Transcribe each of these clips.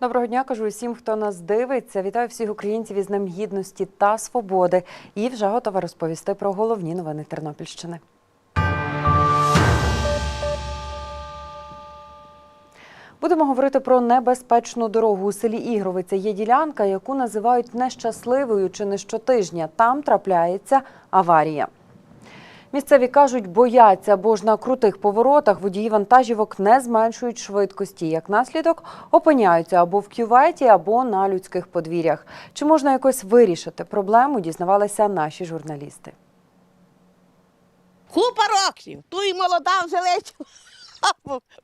Доброго дня, кажу усім, хто нас дивиться. Вітаю всіх українців із Днем Гідності та Свободи. І вже готова розповісти про головні новини Тернопільщини. Будемо говорити про небезпечну дорогу у селі Ігровиця. Є ділянка, яку називають нещасливою чи не щотижня. Там трапляється аварія. Місцеві кажуть, бояться, бо ж на крутих поворотах водії вантажівок не зменшують швидкості. Як наслідок опиняються або в кюветі, або на людських подвір'ях. Чи можна якось вирішити проблему? Дізнавалися наші журналісти. Купа років, ту і молода вже ледь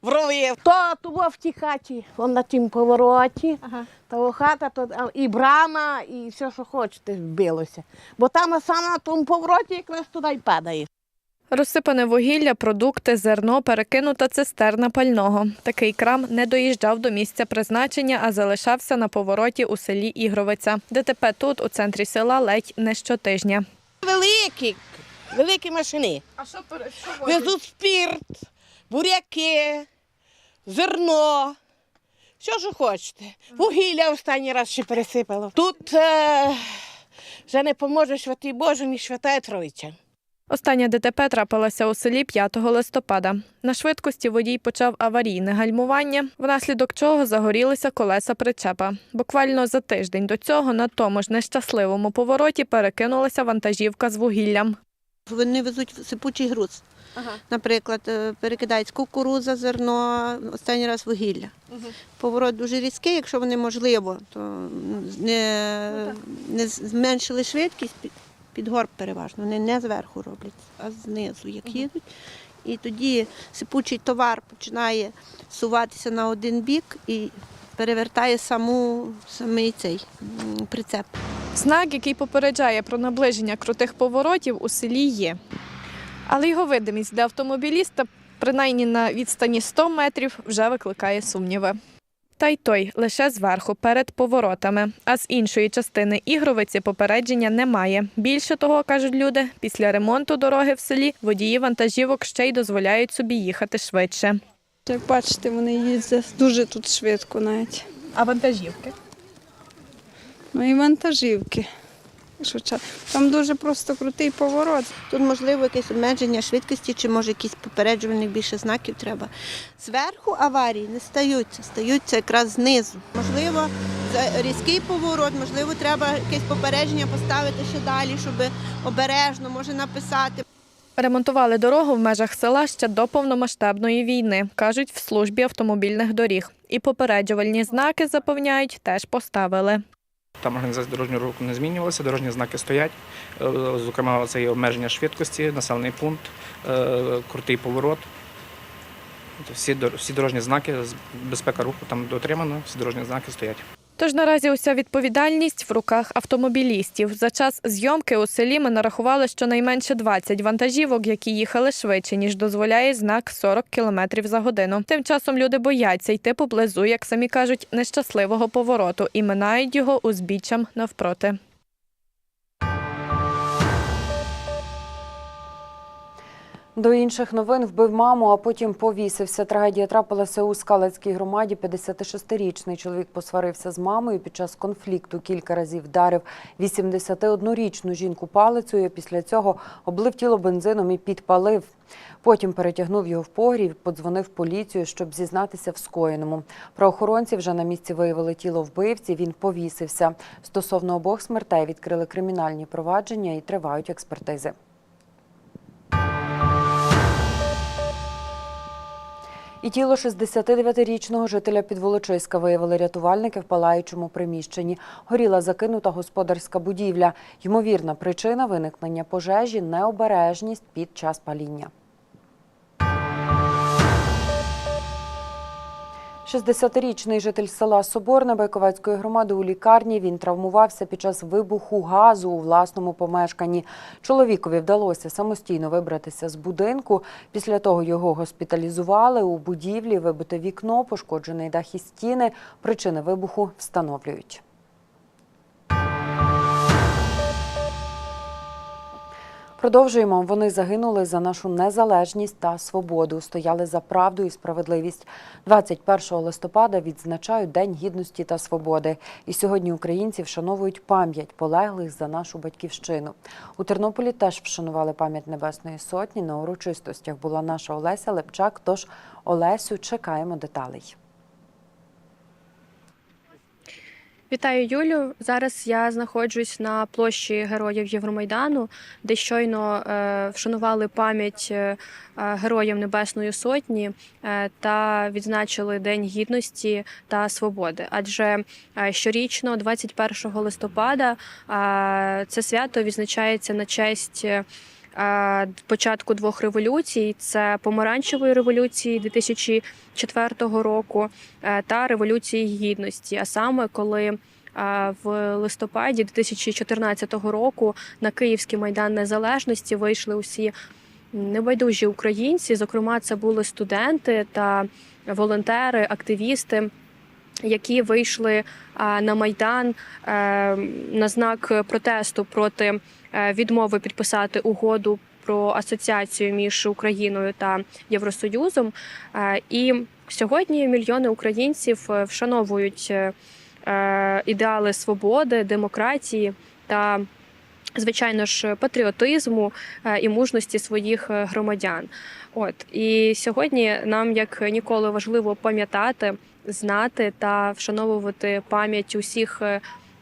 вровив. То того в тій хаті, он на тім повороті, того хата, то і брама, і все, що хочете, вбилося. Бо там саме на тому повороті якраз туди й падає. Розсипане вугілля, продукти, зерно, перекинута цистерна пального. Такий крам не доїжджав до місця призначення, а залишався на повороті у селі Ігровиця. ДТП тут, у центрі села, ледь не щотижня. Великі, великі машини. А що Везуть спірт, буряки, зерно. Що ж хочете. Вугілля останній раз ще пересипало. Тут е, вже не поможе святий Боже, ні святая Троїця. Остання ДТП трапилася у селі 5 листопада. На швидкості водій почав аварійне гальмування, внаслідок чого загорілися колеса причепа. Буквально за тиждень до цього на тому ж нещасливому повороті перекинулася вантажівка з вугіллям. Вони везуть сипучий груз. Наприклад, е, перекидають кукуруза, зерно, останній раз вугілля. Поворот дуже різкий, якщо вони можливо, то не, не зменшили швидкість під, під горб переважно. Вони не зверху роблять, а знизу, як їдуть. І тоді сипучий товар починає суватися на один бік і перевертає саму, самий цей прицеп. Знак, який попереджає про наближення крутих поворотів, у селі є. Але його видимість для автомобіліста, принаймні на відстані 100 метрів, вже викликає сумніви. Та й той лише зверху, перед поворотами. А з іншої частини ігровиці попередження немає. Більше того, кажуть люди, після ремонту дороги в селі водії вантажівок ще й дозволяють собі їхати швидше. Як бачите, вони їздять дуже тут швидко навіть. А вантажівки? Ну і вантажівки. Там дуже просто крутий поворот. Тут можливо якесь обмеження швидкості, чи може якісь попереджувальних більше знаків треба. Зверху аварії не стаються, стаються якраз знизу. Можливо, різкий поворот, можливо, треба якесь попередження поставити ще далі, щоб обережно може написати. Ремонтували дорогу в межах села ще до повномасштабної війни, кажуть в службі автомобільних доріг. І попереджувальні знаки запевняють, теж поставили. Там організація дорожнього руху не змінювалася, дорожні знаки стоять. Е, Зокрема, це є обмеження швидкості, населений пункт, е, крутий поворот. Тобто Всі, всі дорожні знаки, безпека руху там дотримана, всі дорожні знаки стоять. Тож наразі уся відповідальність в руках автомобілістів. За час зйомки у селі ми нарахували щонайменше 20 вантажівок, які їхали швидше, ніж дозволяє знак 40 км за годину. Тим часом люди бояться йти поблизу, як самі кажуть, нещасливого повороту і минають його узбіччям навпроти. До інших новин вбив маму, а потім повісився. Трагедія трапилася у Скалецькій громаді. 56-річний чоловік посварився з мамою під час конфлікту. Кілька разів вдарив 81-річну жінку палицею. Після цього облив тіло бензином і підпалив. Потім перетягнув його в погріб, подзвонив поліцію, щоб зізнатися в скоєному. Правоохоронці вже на місці виявили тіло вбивці. Він повісився. Стосовно обох смертей відкрили кримінальні провадження і тривають експертизи. І тіло 69-річного жителя Підволочиська виявили рятувальники в палаючому приміщенні. Горіла закинута господарська будівля. Ймовірна причина виникнення пожежі – необережність під час паління. 60-річний житель села Соборна Байковецької громади у лікарні. Він травмувався під час вибуху газу у власному помешканні. Чоловікові вдалося самостійно вибратися з будинку. Після того його госпіталізували. У будівлі вибите вікно, пошкоджений дах і стіни. Причини вибуху встановлюють. Продовжуємо. Вони загинули за нашу незалежність та свободу, стояли за правду і справедливість. 21 листопада відзначають День гідності та свободи. І сьогодні українці вшановують пам'ять полеглих за нашу батьківщину. У Тернополі теж вшанували пам'ять Небесної Сотні. На урочистостях була наша Олеся Лепчак. Тож Олесю чекаємо деталей. Вітаю Юлю. Зараз я знаходжусь на площі Героїв Євромайдану, де щойно е, вшанували пам'ять е, е, героям Небесної Сотні та відзначили День гідності та свободи. Адже щорічно, 21 листопада, це свято відзначається на честь. Початку двох революцій це помаранчевої революції 2004 року е, та революції гідності. А саме коли е, в листопаді 2014 року на Київський майдан незалежності вийшли усі небайдужі українці. Зокрема, це були студенти та волонтери, активісти. Які вийшли на майдан е, на знак протесту проти відмови підписати угоду про асоціацію між Україною та Євросоюзом. Е, І сьогодні мільйони українців е, вшановують е, е, ідеали свободи, демократії та, звичайно ж, патріотизму е, і мужності своїх е, громадян. От і сьогодні нам як ніколи важливо пам'ятати, знати та вшановувати пам'ять усіх.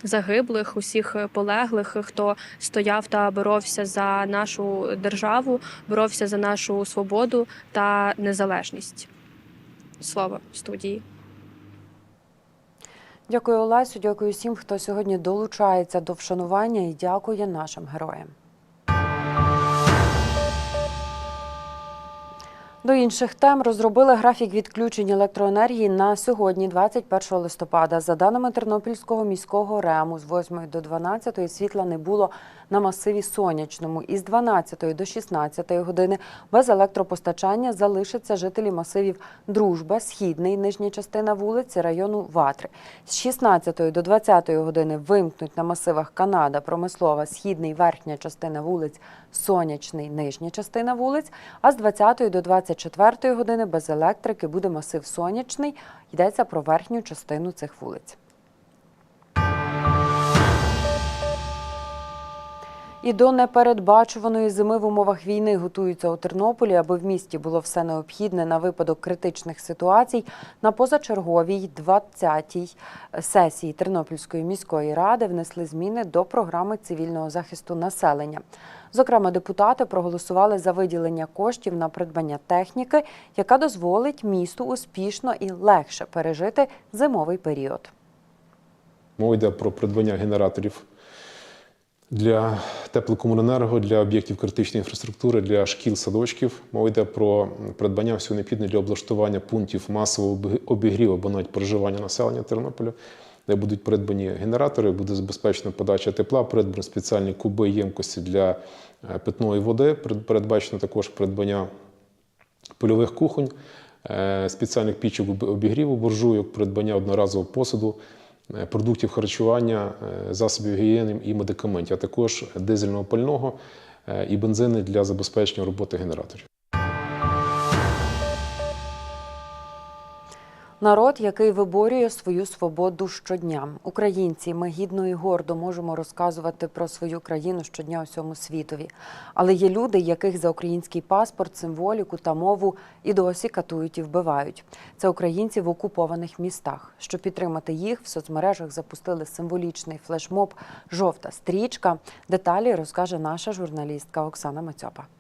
Загиблих, усіх е, полеглих, хто стояв та боровся за нашу державу, боровся за нашу свободу та незалежність. Слово студії. Дякую, Олесю. Дякую всім, хто сьогодні долучається до вшанування і дякує нашим героям. До інших тем розробили графік відключень електроенергії на сьогодні, 21 листопада. За даними Тернопільського міського РЕМу, з 8 до 12 світла не було на масиві сонячному. Із 12 до 16 години без електропостачання залишаться жителі масивів Дружба, Східний, нижня частина вулиці, району Ватри. З 16 до 20 години вимкнуть на масивах Канада, Промислова, Східний, верхня частина вулиць, Сонячний, нижня частина вулиць. А з 20 до 24 години без електрики буде масив Сонячний. Йдеться про верхню частину цих вулиць. І до непередбачуваної зими в умовах війни готуються у Тернополі, аби в місті було все необхідне на випадок критичних ситуацій. На позачерговій 20-й сесії Тернопільської міської ради внесли зміни до програми цивільного захисту населення. Зокрема, депутати проголосували за виділення коштів на придбання техніки, яка дозволить місту успішно і легше пережити зимовий період. Мова йде про придбання генераторів для теплокомуненерго, для об'єктів критичної інфраструктури, для шкіл, садочків. Мова йде про придбання всього необхідного для облаштування пунктів масового обігріву або навіть проживання населення Тернополя, де будуть придбані генератори, буде забезпечена подача тепла, придбані спеціальні куби ємкості для е, питної води, передбачено також придбання польових кухонь, е, спеціальних пічок обігріву, буржуйок, придбання одноразового посуду, продуктів харчування, е, засобів гігієни і медикаментів, а також дизельного пального е, і бензини для забезпечення роботи генераторів. Народ, який виборює свою свободу щодня. Українці, ми гідно і гордо можемо розказувати про свою країну щодня усьому світові. Але є люди, яких за український паспорт, символіку та мову і досі катують і вбивають. Це українці в окупованих містах. Щоб підтримати їх, в соцмережах запустили символічний флешмоб Жовта стрічка. Деталі розкаже наша журналістка Оксана Мацьопа.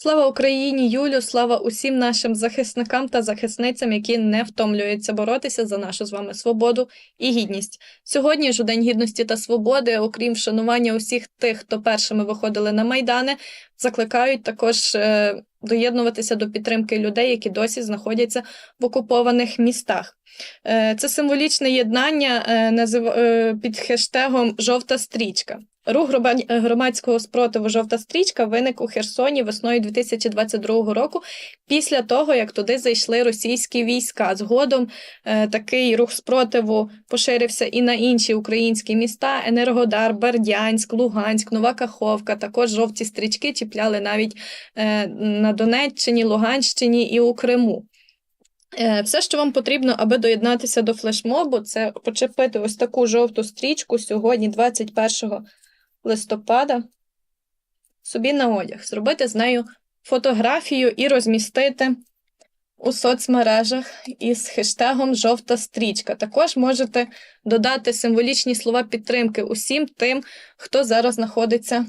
Слава Україні, Юлю! Слава усім нашим захисникам та захисницям, які не втомлюються боротися за нашу з вами свободу і гідність. Сьогодні ж у День гідності та свободи, окрім вшанування усіх тих, хто першими виходили на майдани, закликають також е, доєднуватися до підтримки людей, які досі знаходяться в окупованих містах. Е, Це символічне єднання е, під хештегом Жовта стрічка. Рух громадського спротиву Жовта стрічка виник у Херсоні весною 2022 року, після того, як туди зайшли російські війська. Згодом е, такий рух спротиву поширився і на інші українські міста: Енергодар, Бердянськ, Луганськ, Нова Каховка. Також жовті стрічки чіпляли навіть е, на Донеччині, Луганщині і у Криму. Е, Все, що вам потрібно, аби доєднатися до флешмобу, це почепити ось таку жовту стрічку сьогодні, 21 листопада, собі на одяг, зробити з нею фотографію і розмістити у соцмережах із хештегом Жовта стрічка. Також можете додати символічні слова підтримки усім тим, хто зараз знаходиться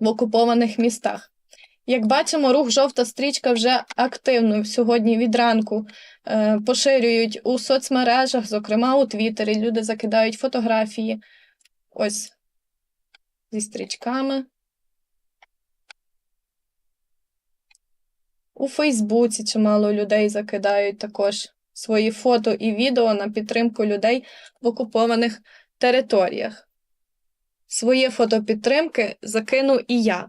в окупованих містах. Як бачимо, рух жовта стрічка вже активно сьогодні від ранку е, поширюють у соцмережах, зокрема у Твіттері. Люди закидають фотографії ось зі стрічками. У Фейсбуці чимало людей закидають також свої фото і відео на підтримку людей в окупованих територіях. Своє фото підтримки закину і я.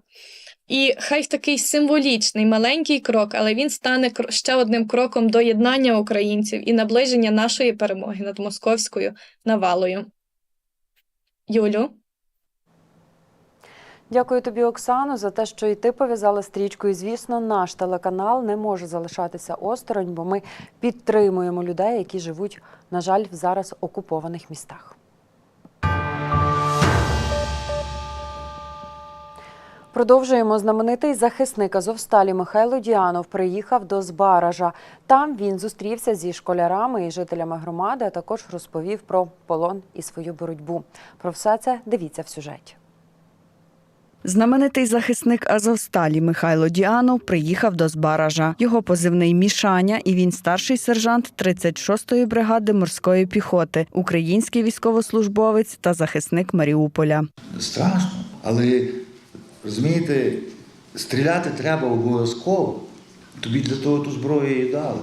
І хай такий символічний маленький крок, але він стане ще одним кроком до єднання українців і наближення нашої перемоги над московською навалою. Юлю. Дякую тобі, Оксано, за те, що і ти пов'язала стрічку. І звісно, наш телеканал не може залишатися осторонь, бо ми підтримуємо людей, які живуть, на жаль, в зараз окупованих містах. Продовжуємо знаменитий захисник Азовсталі Михайло Діанов приїхав до Збаража. Там він зустрівся зі школярами і жителями громади, а також розповів про полон і свою боротьбу. Про все це дивіться в сюжеті. Знаменитий захисник Азовсталі Михайло Діанов приїхав до Збаража. Його позивний Мішаня, і він старший сержант 36-ї бригади морської піхоти, український військовослужбовець та захисник Маріуполя. Страшно, але розумієте, стріляти треба обов'язково. Тобі для того ту зброю і дали.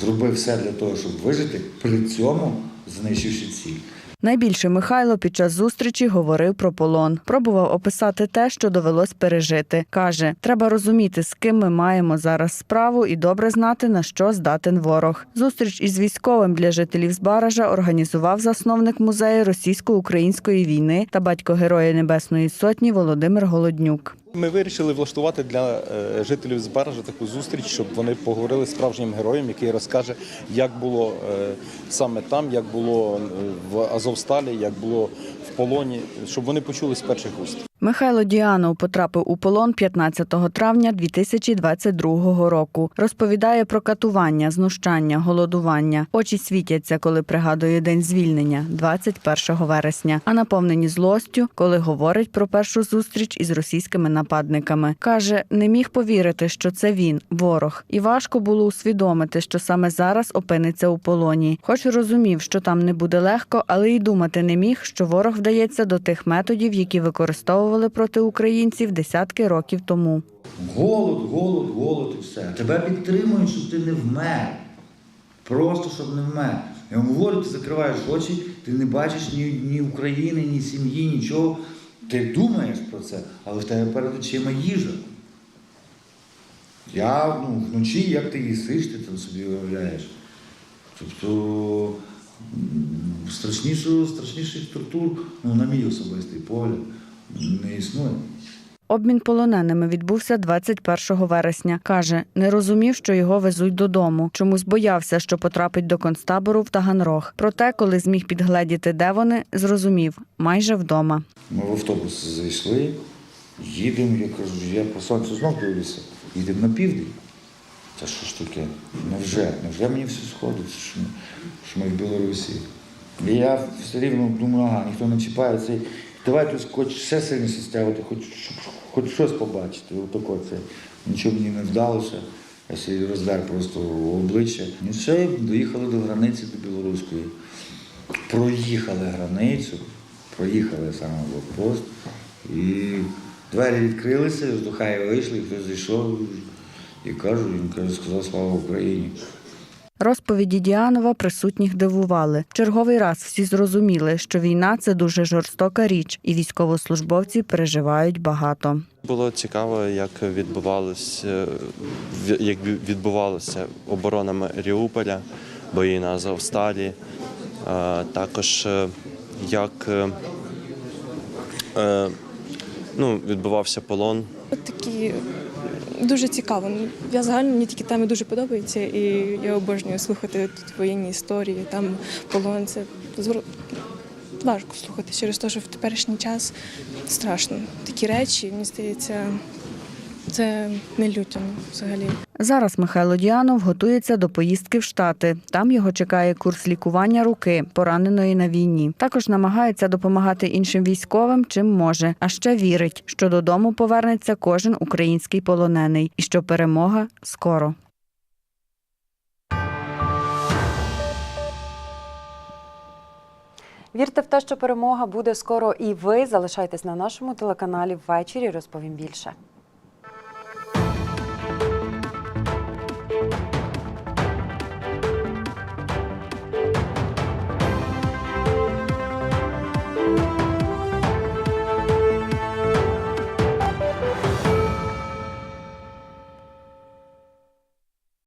Зроби все для того, щоб вижити, при цьому знищивши ціль. Найбільше Михайло під час зустрічі говорив про полон. Пробував описати те, що довелось пережити. Каже, треба розуміти, з ким ми маємо зараз справу, і добре знати, на що здатен ворог. Зустріч із військовим для жителів Збаража організував засновник музею російсько-української війни та батько Героя Небесної Сотні Володимир Голоднюк. Ми вирішили влаштувати для е, жителів Збережа таку зустріч, щоб вони поговорили з справжнім героєм, який розкаже, як було е, саме там, як було е, в Азовсталі, як було в полоні, щоб вони почули з перших уст. Михайло Діанов потрапив у полон 15 травня 2022 року. Розповідає про катування, знущання, голодування. Очі світяться, коли пригадує день звільнення 21 вересня. А наповнені злостю, коли говорить про першу зустріч із російськими нападниками. Каже, не міг повірити, що це він, ворог, і важко було усвідомити, що саме зараз опиниться у полоні. Хоч розумів, що там не буде легко, але й думати не міг, що ворог вдається до тих методів, які використовували проти українців десятки років тому. Голод, голод, голод і все. Тебе підтримують, щоб ти не вмер. Просто щоб не вмер. Я вам говорю, ти закриваєш очі, ти не бачиш ні, ні України, ні сім'ї, нічого. Ти думаєш про це, але в тебе перед очима їжа. Я ну, вночі, як ти їсиш, ти там собі уявляєш. Тобто страшніших тортур, ну, на мій особистий погляд, не існує. Обмін полоненими відбувся 21 вересня. Каже, не розумів, що його везуть додому. Чомусь боявся, що потрапить до концтабору в Таганрог. Проте, коли зміг підгледіти, де вони, зрозумів майже вдома. Ми в автобус зайшли, їдемо, я кажу, я по сонцю знов дивлюся, їдемо на південь. Та що ж таке? Невже? Невже мені все сходить, що ми, що ми в Білорусі? І я все рівно думаю, ага, ніхто не чіпає цей. Давай тут хоч ще сильніше стягувати, хоч, хоч щось побачити. Отако це. Нічого мені не вдалося. Я собі роздер просто обличчя. І все, доїхали до границі до білоруської. Проїхали границю, проїхали саме блокпост, і двері відкрилися, з Духаї вийшли, хтось зайшов і кажу, він каже, сказав слава Україні. Розповіді Діанова присутніх дивували. Черговий раз всі зрозуміли, що війна це дуже жорстока річ, і військовослужбовці переживають багато. Було цікаво, як відбувалося, як відбувалося оборона Маріуполя, бої на Азовсталі, також е, як е, е, ну, відбувався полон. Такі дуже цікаво. Ну, Я загально мені такі теми дуже подобаються, і я обожнюю слухати тут воєнні історії, там полон. Це важко слухати через те, що в теперішній час страшно. Такі речі, мені здається, це не людям взагалі. Зараз Михайло Діанов готується до поїздки в Штати. Там його чекає курс лікування руки, пораненої на війні. Також намагається допомагати іншим військовим, чим може. А ще вірить, що додому повернеться кожен український полонений і що перемога скоро. Вірте в те, що перемога буде скоро і ви. Залишайтесь на нашому телеканалі ввечері. Розповім більше.